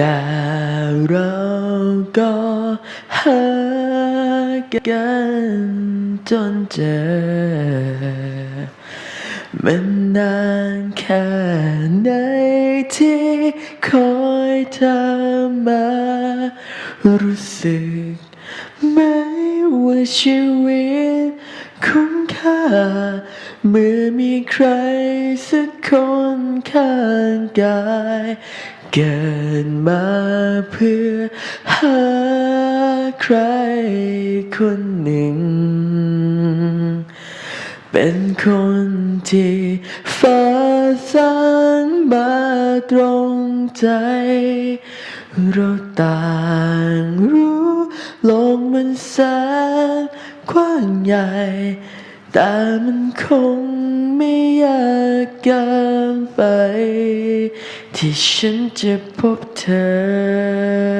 แต่เราก็หากันจนเจอ มันนานแค่ไหนที่คอยเธอมา รู้สึกไหมว่าชีวิตคุ้มค่า เมื่อมีใครสัก คนข้างกายเกิดมาเพื่อหาใครคนหนึ่ง เป็นคนที่ฟ้าสร้างมาตรงใจ เราต่างรู้โลกมันแสนกว้างใหญ่ แต่มันคงไม่ยากเกิน ไป ที่ฉันจะพบเธอ